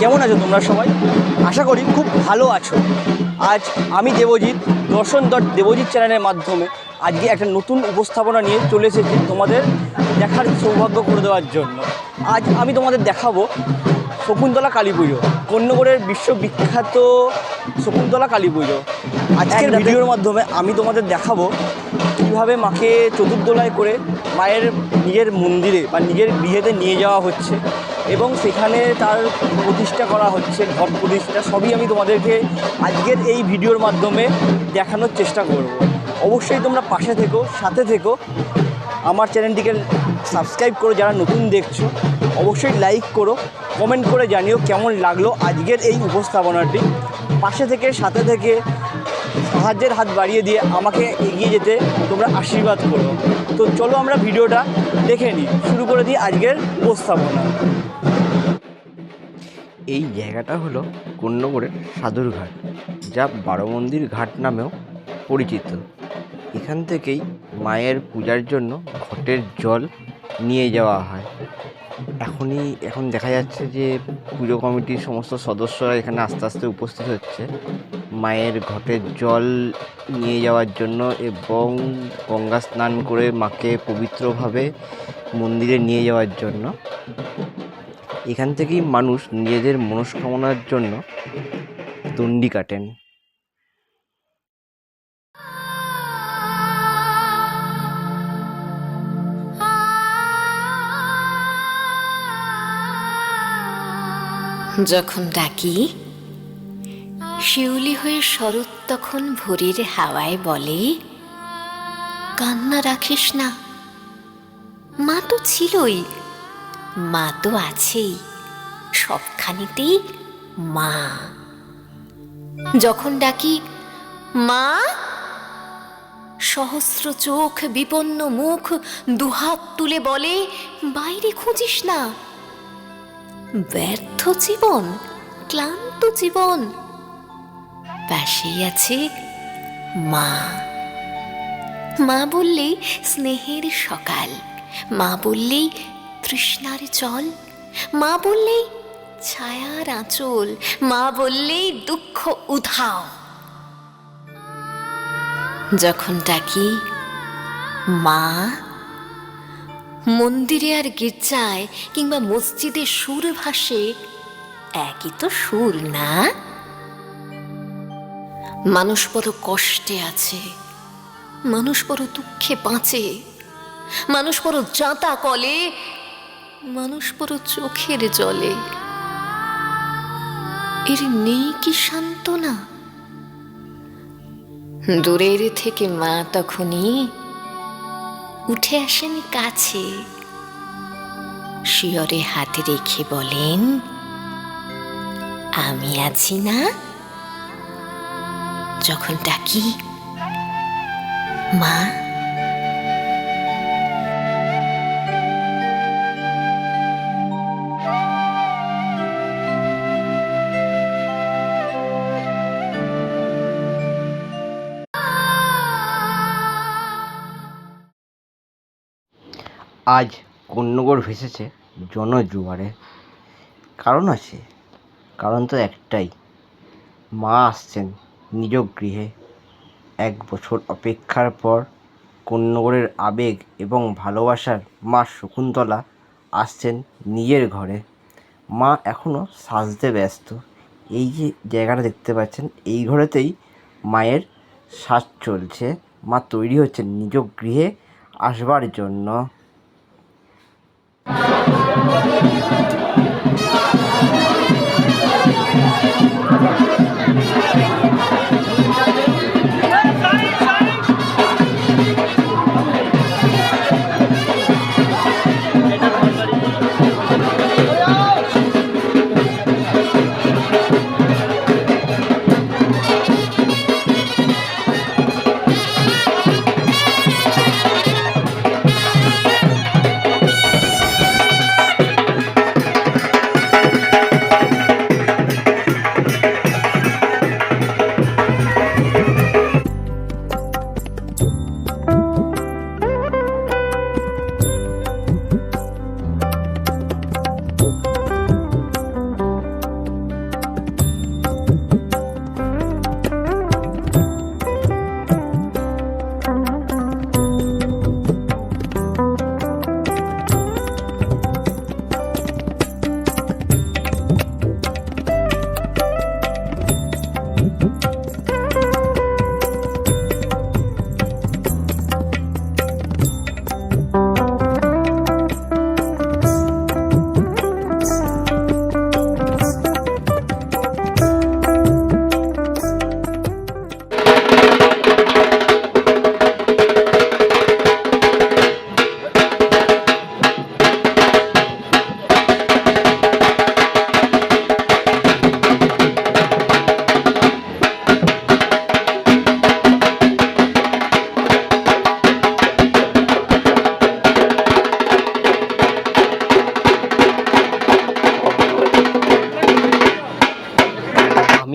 কেমন আছো তোমরা সবাই? আশা করি খুব ভালো আছো। আজ আমি দেবজিৎ দর্শন ডট দেবজিৎ চ্যানেলের মাধ্যমে আজকে একটা নতুন উপস্থাপনা নিয়ে চলে এসেছি তোমাদের দেখার সৌভাগ্য করে দেওয়ার জন্য। আজ আমি তোমাদের দেখাবো শকুন্তলা কালী পুজো কন্যগড়ের বিশ্ববিখ্যাত শকুন্তলা কালী পুজো। আজকের ভিডিওর মাধ্যমে আমি তোমাদের দেখাবো কীভাবে মাকে চতুর্দোলায় করে মায়ের নিজের মন্দিরে বা নিজের গৃহেতে নিয়ে যাওয়া হচ্ছে। এবং সেখানে তার প্রতিষ্ঠা করা হচ্ছে ঘর প্রতিষ্ঠা, সবই আমি তোমাদেরকে আজকের এই ভিডিওর মাধ্যমে দেখানোর চেষ্টা করব। অবশ্যই তোমরা পাশে থেকো, সাথে থেকো। আমার চ্যানেলটিকে সাবস্ক্রাইব করো, যারা নতুন দেখছ। অবশ্যই লাইক করো, কমেন্ট করে জানিও কেমন লাগল আজকের এই উপস্থাপনাটি। পাশে থেকে, সাথে থেকে সাহায্যের হাত বাড়িয়ে দিয়ে আমাকে এগিয়ে যেতে তোমরা আশীর্বাদ করো। তো চলো আমরা ভিডিওটা দেখে নিই। শুরু করে দিই আজকের উপস্থাপনা। এই জায়গাটা হলো কন্যগড়ের সাধুরঘাট যা বারোমন্দির ঘাট নামেও পরিচিত। এখান থেকেই মায়ের পূজার জন্য ঘটের জল নিয়ে যাওয়া হয়। এখনই, এখন দেখা যাচ্ছে যে পুজো কমিটির সমস্ত সদস্যরা এখানে আস্তে আস্তে উপস্থিত হচ্ছে। মায়ের ঘটের জল নিয়ে যাওয়ার জন্য এবং গঙ্গা স্নান করে মাকে পবিত্রভাবে মন্দিরে নিয়ে যাওয়ার জন্য। এখান থেকেই মানুষ নিজেদের মনস্কামনার জন্য দণ্ডি কাটেন। যখন ডাকি, শিউলি হয়ে শরৎ তখন ভোরের হাওয়ায় বলে, কান্না রাখিস না। মা তো ছিলই। মা তো আছেই, সবখানিতেই মা। যখন ডাকি, মা! সহস্র চোখ, বিপন্ন মুখ, দুহাত তুলে বলে, বাইরে খুঁজিস না। ব্যর্থ জীবন, ক্লান্ত জীবন। পাশেই আছে মা। মা বললেই, স্নেহের সকাল। মা বললেই তৃষ্ণার জল? মা বললেই ছায়ার আঁচল। মা বললেই, দুঃখ উধাও। যখন ডাকি, মা, মন্দিরে আর গির্জায় কিংবা মসজিদে সুর ভাসে, একই তো সুর, না? মানুষ বড় কষ্টে আছে, মানুষ বড় দুঃখে বাঁচে, মানুষ বড় জাঁতা কলে মানুষ বড় চোখের জলে। এর নেই কি সান্ত্বনা? দূরের থেকে মা তখনই উঠে আসেন কাছে। শিয়রে হাত রেখে বলেন, আমি আছি না? যখন ডাকি, মা আজ কন্যগড় ভেসেছে জনজোয়ারে। কারণ আছে, কারণ তো একটাই, মা আসছেন নিজ গৃহে। এক বছর অপেক্ষার পর কন্যগড়ের আবেগ এবং ভালোবাসার মা শকুন্তলা আসছেন নিজের ঘরে। মা এখনও সাজতে ব্যস্ত। এই যে জায়গাটা দেখতে পাচ্ছেন, এই ঘরেতেই মায়ের সাজ চলছে। মা তৈরি হচ্ছেন নিজ গৃহে আসবার জন্য।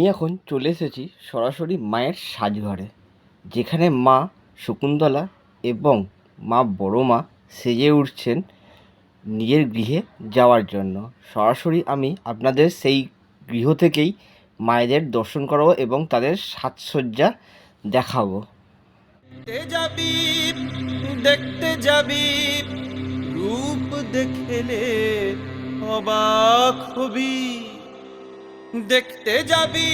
আমি এখন চলে এসেছি সরাসরি মায়ের সাজঘরে, যেখানে মা শকুন্তলা এবং মা বড় মা সেজে উঠছেন নিজের গৃহে যাওয়ার জন্য। সরাসরি আমি আপনাদের সেই গৃহ থেকেই মায়েদের দর্শন করাবো এবং তাদের সাজসজ্জা দেখাবো। যাবি, দেখতে যাবি, রূপ দেখলে অবাক হবি। দেখতে যাবি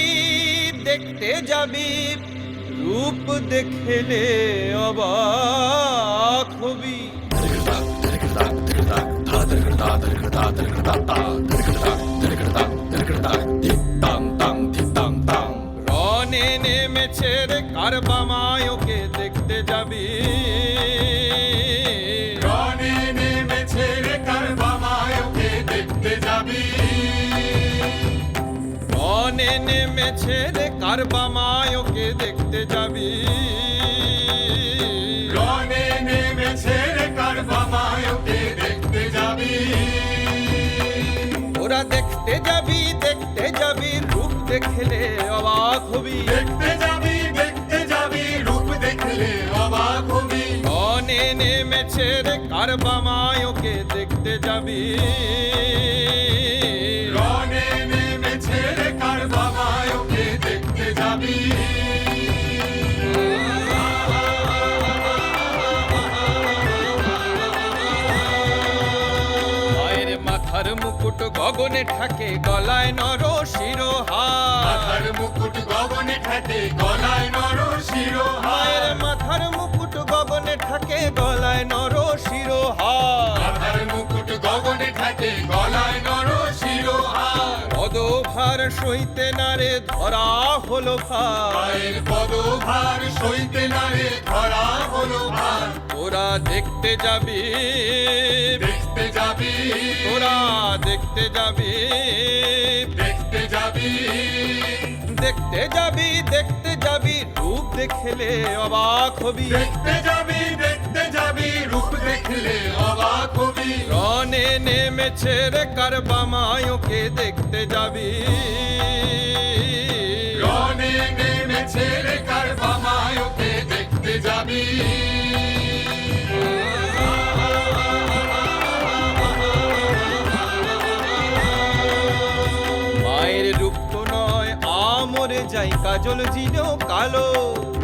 দেখতে যাবি রূপ দেখলে অবাক হবি রনে রে কারবামায়কে দেখতে যাবি। রনে নেমেছে রে কারবামায়কে দেখতে যাবি। ওরা দেখতে যাবি দেখতে যাবি রূপ দেখলে অবাক হবি। দেখতে যাবি দেখতে যাবি রূপ দেখলে অবাক হবি। অনে নেমেছে রে কারবামায়কে দেখতে যাবি। মুকুট গগনে ঠাকে গলায় নর শিরোহার। মাথার মুকুট গগনে ঠাকে গলায় নর শিরোহার। মাথার মুকুট গগনে থাকে গলায় নর শিরোহার। মাথার মুকুট গগনে থাকে গলায় নর শিরোহার। পদভার সইতে নারে ধরা হলো ভার। পদভার সইতে নারে ধরা হলো ভার। ওরা দেখতে যাবি যাবি। ওরা দেখতে যাবি। দেখতে যাবি। দেখতে যাবি দেখতে যাবি রূপ দেখলে অবাক হবি। দেখতে যাবি দেখতে যাবি রূপ দেখলে অবাক হবি। রনে নেমেছে রে কারবামায়কে দেখতে যাবি। রনে নেমেছে রে কারবামায়কে দেখতে যাবি। যাই কাজল জিনেও কালো।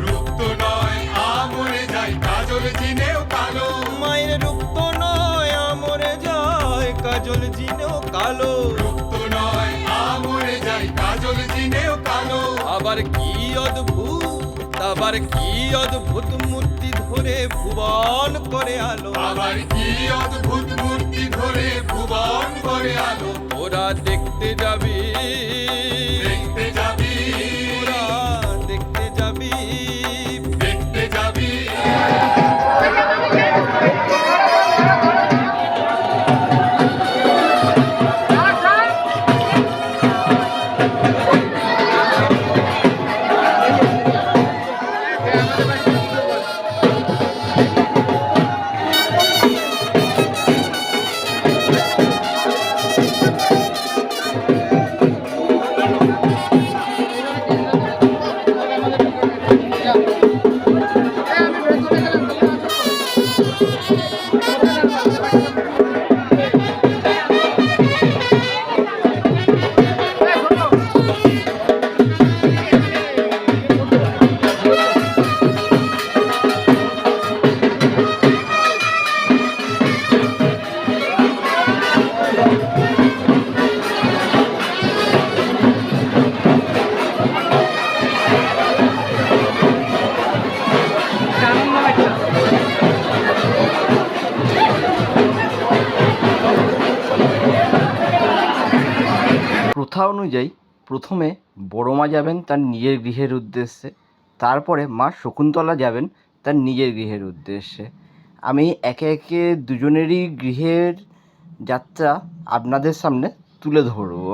রূপ তো নয় আমরে যাই কাজল জিনেও কালো। মায়ের রূপ তো নয় আমরে যায় কাজল জিনেও কালো। রূপ তো নয় আমরে যাই কাজল জিনেও কালো। আবার কি অদ্ভুত আবার কি অদ্ভুত মূর্তি ধরে ভুবন করে আলো। আবার কি অদ্ভুত মূর্তি ধরে ভুবন করে আলো। ওরা দেখতে যাবি। দেখতে যাবি প্রথা অনুযায়ী প্রথমে বড় মা যাবেন তার নিজের গৃহের উদ্দেশ্যে, তারপরে মা শকুন্তলা যাবেন তার নিজের গৃহের উদ্দেশ্যে। আমি একে একে দুজনেরই গৃহের যাত্রা আপনাদের সামনে তুলে ধরবো।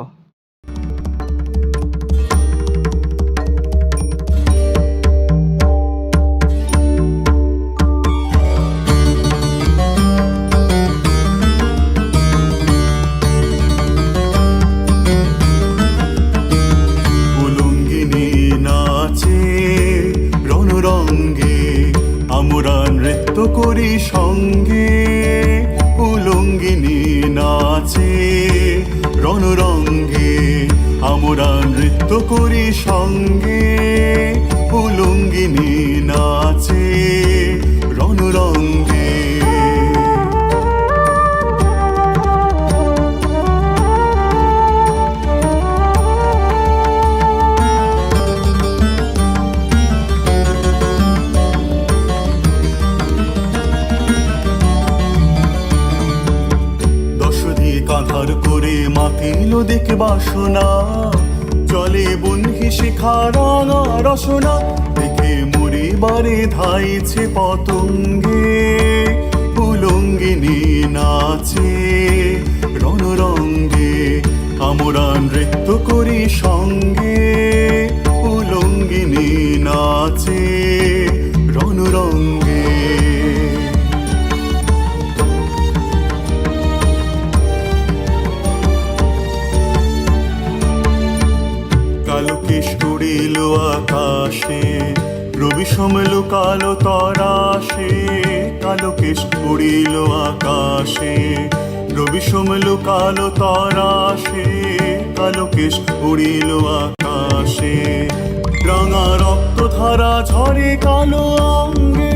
করি সঙ্গে উলঙ্গিনী নাচে রণরঙ্গে। কাঁধার করে মাতিল দেখে বাসনা জলে বন্ধি শিখা রাঙা রসনা, দেখে মরি বারে ধাইছে পতঙ্গে। উলঙ্গিনী নাচে, রণরঙ্গে, আমরা নৃত্য করি সঙ্গে। উলঙ্গিনী নাচে কালো তরাসে, কালো কেশ উড়িল আকাশে। রাঙা রক্ত ধারা ঝরে কালো অঙ্গে,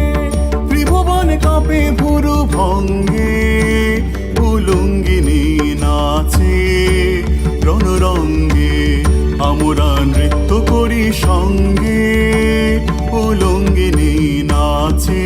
ত্রিভুবন কাঁপে ভুরু ভঙ্গে। উলঙ্গিনী নাচে রণরঙ্গে, আমরা নৃত্য করি সঙ্গে। উলঙ্গিনী নাচে